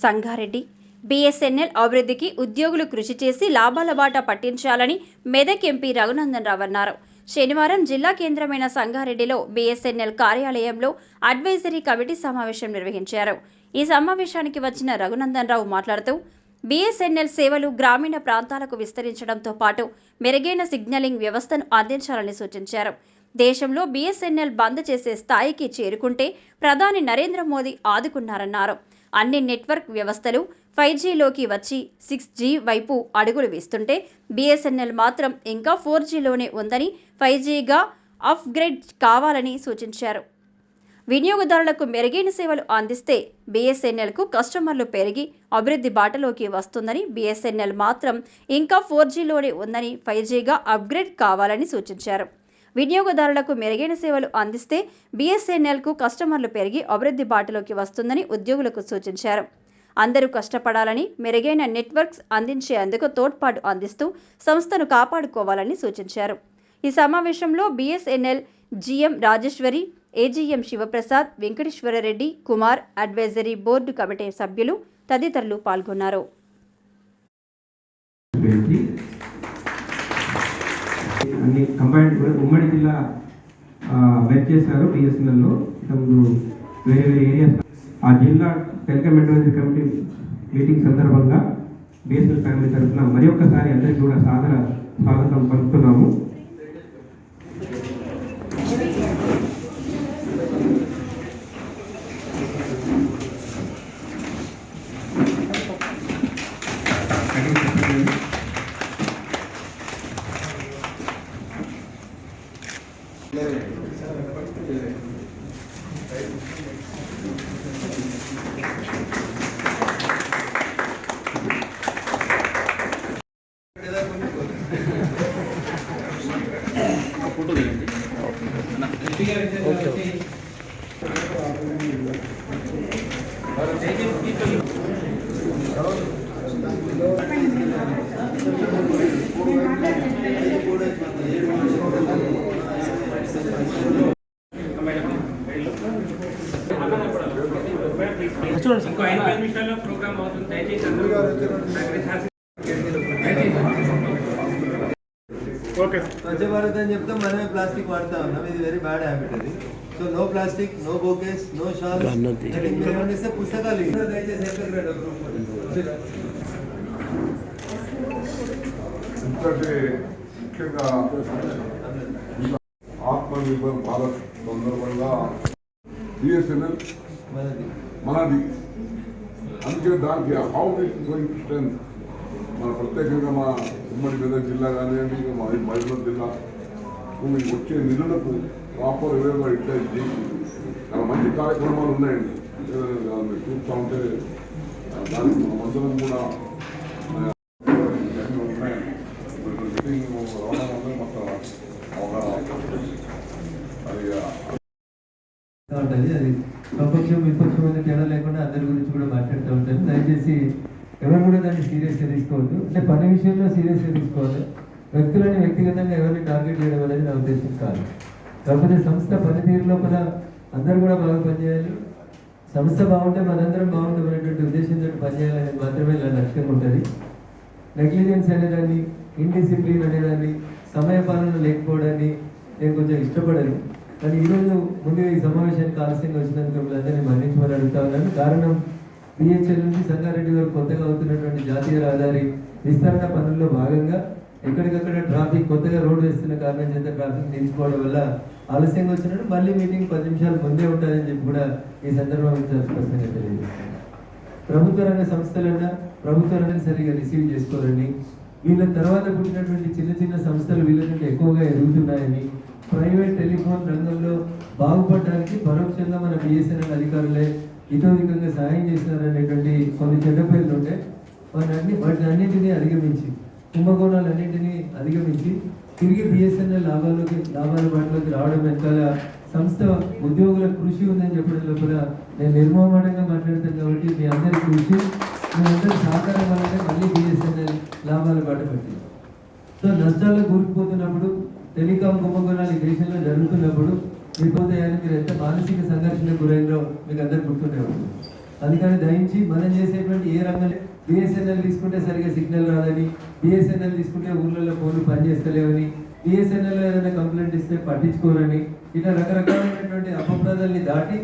Sangareddy. BSNL అభివృద్ధికి ఉద్యోగులు కృషి చేసి లాభాల బాట పట్టించాలని మెదక్ ఎంపీ రఘునందన్ రావు అన్నారు. శనివారం జిల్లా కేంద్రమైన సంగారెడ్డిలో బీఎస్ఎన్ఎల్ కార్యాలయంలో అడ్వైజరీ కమిటీ సమావేశం నిర్వహించారు. ఈ సమావేశానికి వచ్చిన రఘునందన్ రావు మాట్లాడుతూ బీఎస్ఎన్ఎల్ సేవలు గ్రామీణ ప్రాంతాలకు విస్తరించడంతో పాటు మెరుగైన సిగ్నలింగ్ వ్యవస్థను అందించాలని సూచించారు. దేశంలో బీఎస్ఎన్ఎల్ బంద్ చేసే స్థాయికి చేరుకుంటే ప్రధాని నరేంద్ర మోదీ ఆదుకున్నారన్నారు. అన్ని నెట్వర్క్ వ్యవస్థలు ఫైవ్ జీలోకి వచ్చి సిక్స్ జీ వైపు అడుగులు వేస్తుంటే బీఎస్ఎన్ఎల్ మాత్రం ఇంకా ఫోర్ జీలోనే ఉందని ఫైవ్ జీగా అప్గ్రేడ్ కావాలని సూచించారు. వినియోగదారులకు మెరుగైన సేవలు అందిస్తే బీఎస్ఎన్ఎల్కు కస్టమర్లు పెరిగి అభివృద్ధి బాటలోకి వస్తుందని బీఎస్ఎన్ఎల్ మాత్రం ఇంకా ఫోర్ జీలోనే ఉందని ఫైవ్ జీగా అప్గ్రేడ్ కావాలని సూచించారు. వినియోగదారులకు మెరుగైన సేవలు అందిస్తే బీఎస్ఎన్ఎల్కు కస్టమర్లు పెరిగి అభివృద్ధి బాటలోకి వస్తుందని ఉద్యోగులకు సూచించారు. అందరూ కష్టపడాలని మెరుగైన నెట్వర్క్స్ అందించేందుకు తోడ్పాటు అందిస్తూ సంస్థను కాపాడుకోవాలని సూచించారు. ఈ సమావేశంలో BSNL GM Rajeshwari AGM Sivaprasad Venkateswarareddy Kumar advisory board committee సభ్యులు తదితరులు పాల్గొన్నారు గురించి అన్ని కంబైన్డ్ కూడా ఉమ్మడి జిల్లా వెచ్ చేశారు బిఎస్ఎన్ఎల్లో ఇంతకుముందు వేరే వేరే ఏరియాస్ ఆ జిల్లా టెలికామ్ అడ్వైజరీ కమిటీ మీటింగ్ సందర్భంగా బిఎస్ఎన్ఎల్ ఫ్యామిలీ తరఫున మరి ఒక్కసారి అందరికీ కూడా సాదర స్వాగతం పలుకుతున్నాము. ఇంకో ఐదు పది నిమిషాల్లో ప్రోగ్రామ్ అవుతుంది. దయచేసి అందరూ సహకరించాల్సి- స్వచ్ఛ భారత్ అని చెప్తే మనమే ప్లాస్టిక్ వాడుతా ఉన్నాం. ఇది వెరీ బ్యాడ్ హ్యాబిట్ అది so no plastic no bouquets no shawl మీరు ఏమన్నా ఇస్తే పుస్తకాలు. దయచేసి. ఇంతటి ముఖ్యంగా ఆత్మనిర్భర్ భారత్ సందర్భంగా బిఎస్ఎన్ఎల్ మనది మనది అందుకే దానికి హౌ ఇట్ గోయింగ్ స్ట్రెంత్ మన ప్రత్యేకంగా మా ఉమ్మడి మెదక్ జిల్లా కానివ్వండి ఇంకా మా మైసూర్ జిల్లా. వచ్చే నిధులకు ప్రాపర్ వేగా యూటిలైజ్ చేసి చాలా మంచి కార్యక్రమాలు ఉన్నాయండి. మీరు చూస్తూ ఉంటే దానికి మనమందరం కూడా ఉన్నాయి. మీటింగ్ రావడం వల్ల మొత్తం అవగాహన అది ఉంటుంది అది ప్రపక్షం విపక్షం తేడా లేకుండా అందరి గురించి కూడా మాట్లాడుతూ ఉంటారు. దయచేసి ఎవరు కూడా దాన్ని సీరియస్గా తీసుకోవద్దు. అంటే పని విషయంలో సీరియస్గా తీసుకోవాలి. వ్యక్తులని వ్యక్తిగతంగా ఎవరిని టార్గెట్ చేయడం అనేది నా ఉద్దేశం కాదు. కాకపోతే సంస్థ పనితీరు లోపల అందరూ కూడా బాగా పనిచేయాలి. సంస్థ బాగుంటే మనందరం బాగుంటాం అనేటువంటి ఉద్దేశంతో పనిచేయాలనేది మాత్రమే ఇలా లక్ష్యం ఉంటుంది. నెగ్లిజెన్స్ అనేదాన్ని ఇన్డిసిప్లిన్ అనేదాన్ని సమయపాలన లేకపోవడాన్ని నేను కొంచెం ఇష్టపడను. కానీ ఈరోజు ముందుగా ఈ సమావేశానికి ఆలస్యంగా వచ్చినందుకు మిమ్మల్ని అందరినీ మన్నించమని అడుగుతా ఉన్నాను. కారణం పిహెచ్ఎల్ నుంచి సంగారెడ్డి వరకు కొత్తగా అవుతున్నటువంటి జాతీయ రహదారి విస్తరణ పనుల్లో భాగంగా ఎక్కడికక్కడ ట్రాఫిక్ కొత్తగా రోడ్ వేస్తున్న కారణం చేత ట్రాఫిక్ నిలిచిపోవడం వల్ల ఆలస్యంగా వచ్చినట్టు మళ్ళీ మీటింగ్ పది నిమిషాలు ముందే ఉంటుందని చెప్పి కూడా ఈ సందర్భంగా చాలా స్పష్టంగా తెలియజేస్తాను ప్రభుత్వ రంగ సంస్థలన్నా ప్రభుత్వ రంగం సరిగా రిసీవ్ చేసుకోవాలని వీళ్ళ తర్వాత పుట్టినటువంటి చిన్న చిన్న సంస్థలు వీళ్ళకంటే ఎక్కువగా ఎదుగుతున్నాయని ప్రైవేట్ టెలిఫోన్ రంగంలో బాగుపడడానికి పరోక్షంగా మన బిఎస్ఎన్ఎల్ అధికారులే ఇతోధికంగా సహాయం చేసినారనేటువంటి కొన్ని చెడ్డ పేర్లు ఉంటే వాటిని అన్ని వాటిని అన్నింటినీ అధిగమించి కుంభకోణాలన్నింటినీ అధిగమించి తిరిగి బిఎస్ఎన్ఎల్ లాభాల్లోకి లాభాల బాటలోకి రావడం వెనకాల సంస్థ ఉద్యోగుల కృషి ఉందని చెప్పడంలో లోపల నేను నిర్మోహమాటంగా మాట్లాడతాను కాబట్టి మీ అందరి కృషి మీ అందరి సహకారం వల్లనే మళ్ళీ బిఎస్ఎన్ఎల్ లాభాల బాట పట్టింది. సో నష్టాల్లో కూరుకుపోతున్నప్పుడు టెలికాం కుంభకోణాలు ఈ దేశంలో జరుగుతున్నప్పుడు విపోదయాన్ని మీరు ఎంత మానసిక సంఘర్షణకు గురైందో మీకు అందరు గుర్తుండే ఉంటుంది. అందుకని దయించి మనం చేసేటువంటి ఏ రంగంలో బిఎస్ఎన్ఎల్ తీసుకుంటే సరిగా సిగ్నల్ రాదని బిఎస్ఎన్ఎల్ తీసుకుంటే ఊర్లలో ఫోన్లు పనిచేస్తలేవని బిఎస్ఎన్ఎల్ ఏదైనా కంప్లైంట్ ఇస్తే పట్టించుకోరని ఇట్లా రకరకాలైనటువంటి అపప్రదాల్ని దాటి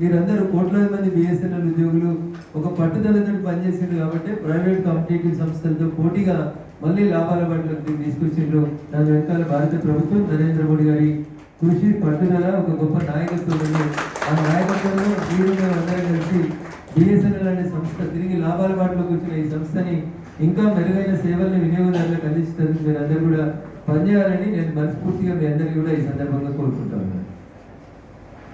మీరందరూ కోట్లాది మంది బిఎస్ఎన్ఎల్ ఉద్యోగులు ఒక పట్టుదలతో పనిచేసిండ్రు కాబట్టి ప్రైవేట్ కాంపిటేటివ్ సంస్థలతో పోటీగా మళ్ళీ లాభాల పట్ల తీసుకొచ్చిండ్రు. దాని వెనకాల భారత ప్రభుత్వం నరేంద్ర మోడీ గారి కృషి పట్టుదల ఒక గొప్ప నాయకత్వం ఆ నాయకత్వంలో మీరు మేము అందరం కలిసి బిఎస్ఎన్ఎల్ అనే సంస్థ తిరిగి లాభాల బాటలోకి వచ్చిన ఈ సంస్థని ఇంకా మెరుగైన సేవల్ని వినియోగదారులకు అందించడానికి మీరు అందరూ కూడా పనిచేయాలని నేను మనస్ఫూర్తిగా మీ అందరికీ కూడా ఈ సందర్భంగా కోరుకుంటా ఉన్నాను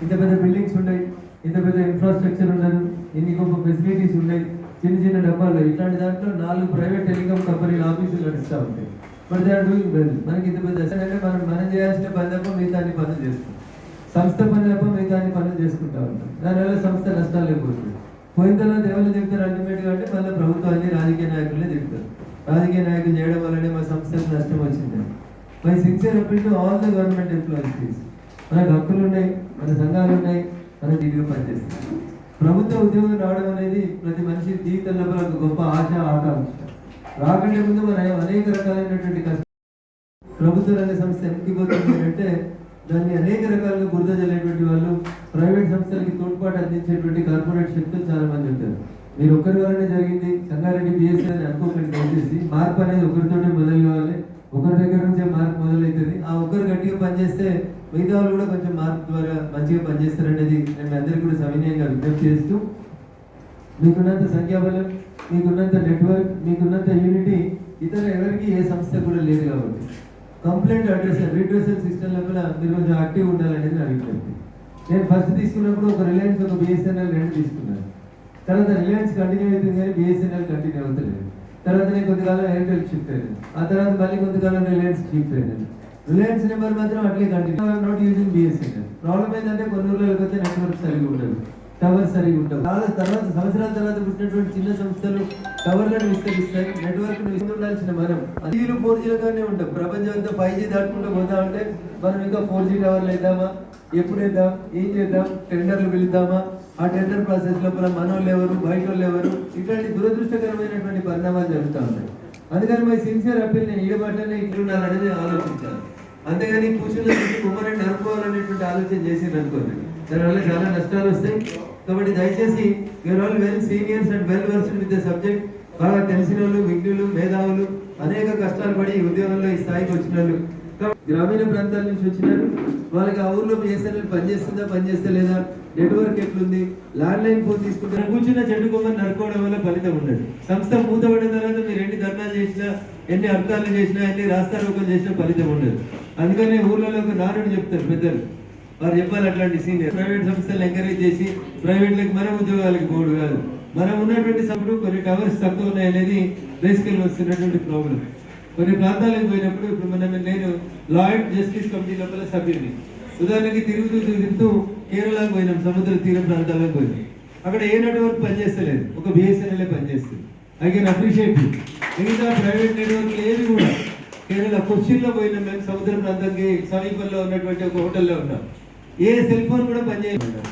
ఇంత పెద్ద బిల్డింగ్స్ ఉన్నాయి ఇంత పెద్ద ఇన్ఫ్రాస్ట్రక్చర్ ఉండదు ఇన్ని గొప్ప ఫెసిలిటీస్ ఉన్నాయి చిన్న చిన్న డబ్బాలు ఇట్లాంటి దాంట్లో నాలుగు ప్రైవేట్ టెలికాం కంపెనీల ఆఫీసులు నడుస్తూ ఉంటాయి. But they are doing well మనకి ఇంత పెద్ద అంటే మనం మనం చేయాల్సిన పని తప్ప మిగతాన్ని పనులు చేస్తాం. సంస్థ పని తప్ప మిగతాన్ని పనులు చేసుకుంటా ఉంటాం. దానివల్ల సంస్థ నష్టాలు లేకపోతుంది పోయిన తర్వాత ఎవరు చెప్తారు అల్టిమేట్గా అంటే మళ్ళీ ప్రభుత్వాన్ని రాజకీయ నాయకులే చెప్తారు రాజకీయ నాయకులు చేయడం వల్లనే మా సంస్థకు నష్టం వచ్చింది my sincere appeal to all the government employees మనకు హక్కులు ఉన్నాయి మన సంఘాలు ఉన్నాయి మన టీవీ పనిచేస్తాం ప్రభుత్వ ఉద్యోగం రావడం అనేది ప్రతి మనిషి జీవితంలో ఒక గొప్ప ఆశ ఆకాంక్ష. రాకంటే ముందు మన అనేక రకాలైనటువంటి కష్టం ప్రభుత్వ రంగ సంస్థ ఎందుకు పోతుంది అంటే దాన్ని అనేక రకాలుగా బురద వాళ్ళు ప్రైవేట్ సంస్థలకి తోడ్పాటు అందించేటువంటి కార్పొరేట్ శక్తులు చాలా మంది ఉంటారు. మీరు ఒకరి వల్లనే జరిగింది. సంగారెడ్డి బిఎస్సీ అని అనుకోకండి దయచేసి. మార్పు అనేది ఒకరితోనే మొదలు కావాలి. ఒకరి దగ్గర నుంచే మార్పు మొదలవుతుంది. ఆ ఒక్కరు గట్టిగా పనిచేస్తే మిగతా వాళ్ళు కూడా కొంచెం మార్పు ద్వారా మంచిగా పనిచేస్తారనేది నేను మీ అందరికీ కూడా సవినయంగా విజ్ఞప్తి చేస్తూ మీకున్నంత సంఖ్యాబలం మీకున్నంత నెట్వర్క్ మీకున్నంత యూనిటీ ఇతర ఎవరికి ఏ సంస్థ కూడా లేదు కాబట్టి. కంప్లైంట్ అడ్రస్ రిడ్రెసల్ సిస్టమ్ లోపల మీరు కొంచెం యాక్టివ్ ఉండాలనేది నా విజ్ఞప్తి నేను ఫస్ట్ తీసుకున్నప్పుడు ఒక రిలయన్స్ ఒక బిఎస్ఎన్ఎల్ రెండు తీసుకున్నాను. తర్వాత రిలయన్స్ కంటిన్యూ అవుతుంది కానీ బిఎస్ఎన్ఎల్ కంటిన్యూ అవుతలేదు. తర్వాత నేను కొంతకాలం ఎయిర్టెల్ షిఫ్ట్ అయ్యాను ఆ తర్వాత మళ్ళీ కొంతకాలం రిలయన్స్ షిఫ్ట్ అయ్యాను రిలయన్స్ నెంబర్ మాత్రం అట్లే continue not using BSNL problem ఏంటంటే కొన్ని ఊళ్ళకి పోతే నెట్వర్క్ సరిగ్గా ఉండదు. టవర్ సరిగా ఉండవు చాలా తర్వాత సంవత్సరాల తర్వాత పుట్టినటువంటి చిన్న సంస్థలు టవర్లను విస్తరిస్తాయి. నెట్వర్క్ ఉండాల్సిన మనం. జీలు ఫోర్ జీలో ఉంటాం. ప్రపంచం అంతా ఫైవ్ జీ దాటుకుంటూ పోతా ఉంటే మనం ఇంకా ఫోర్ జీ టవర్లు వేద్దామా? ఎప్పుడు వేద్దాం? ఏం చేద్దాం? టెండర్లు పిలుద్దామా ఆ టెండర్ ప్రాసెస్ లోపల మనోళ్ళు ఎవరు? బయట వాళ్ళు ఎవరు? ఇట్లాంటి దురదృష్టకరమైనటువంటి పరిణామాలు జరుగుతూ ఉన్నాయి అందుకని మై సిన్సియర్ అప్పీల్ నేను ఈడబట్టనే ఇట్లు ఉండాలనేది ఆలోచించాను అంతేగాని కూర్చున్న కుమ్మరని నడుపుకోవాలనేటువంటి ఆలోచన చేసి అనుకోండి. దానివల్ల చాలా నష్టాలు వస్తాయి. కాబట్టి దయచేసి your all well seniors and well versed with the subject బాగా తెలిసిన వాళ్ళు విఘ్నులు మేధావులు అనేక కష్టాలు పడి ఉద్యోగంలో ఈ స్థాయికి వచ్చిన వాళ్ళు గ్రామీణ ప్రాంతాల నుంచి వచ్చినారు. వాళ్ళకి ఆ ఊర్లో బిఎస్ఎన్ఎల్ పనిచేస్తుందా పనిచేస్తలేదా నెట్వర్క్ ఎట్లుంది? ల్యాండ్ లైన్ ఫోన్ తీసుకుంటే కూర్చున్న చెట్టు కొమ్మని నరుకోవడం వల్ల ఫలితం ఉండదు. సంస్థ మూతపడిన తర్వాత మీరు ఎన్ని ధర్నా చేసినా ఎన్ని అర్థాలు చేసినా ఎన్ని రాస్తారోకం చేసినా ఫలితం ఉండదు. అందుకనే ఊర్లలో ఒక నారుడు చెప్తారు పెద్దలు. వారు చెప్పాలి అట్లాంటి సీనియర్ ప్రైవేట్ సంస్థలు ఎంకరేజ్ చేసి ప్రైవేట్లకు మనం ఉద్యోగాలకు పోడు కాదు. మనం ఉన్నటువంటి సభ్యుడు కొన్ని టవర్స్ తక్కువ ఉన్నాయి అనేది బేసికల్ వస్తున్నటువంటి ప్రాబ్లం కొన్ని ప్రాంతాలకు పోయినప్పుడు ఇప్పుడు మనం నేను లాయర్ జస్టిస్ కమిటీ లోపల సభ్యుని ఉదాహరణకి తిరుగుతూ తిరుగుతూ కేరళకు పోయినాం సముద్ర తీర ప్రాంతాలకు పోయినాం. అక్కడ ఏ నెట్వర్క్ పనిచేస్తలేదు. ఒక బిఎస్ఎన్ఎల్ పనిచేస్తుంది ఐ కెన్ అప్రిషియేట్ మిగతా ప్రైవేట్ నెట్వర్క్ ఏవి కూడా. కేరళ కొచ్చిన్లో పోయినాం మేము సముద్ర ప్రాంతానికి సమీపంలో ఉన్నటువంటి ఒక హోటల్లో ఉన్నాం. ఏ సెల్ ఫోన్ కూడా పనిచేయలేదు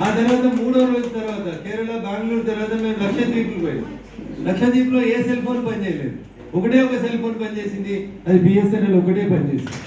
ఆ తర్వాత మూడో రోజు తర్వాత కేరళ బెంగళూరు తర్వాత మేము లక్షద్వీప్లు పోయాం. లక్షద్వీప్లో ఏ సెల్ ఫోన్ పనిచేయలేదు ఒకటే ఒక సెల్ ఫోన్ పనిచేసింది అది బిఎస్ఎన్ఎల్ ఒకటే పనిచేసింది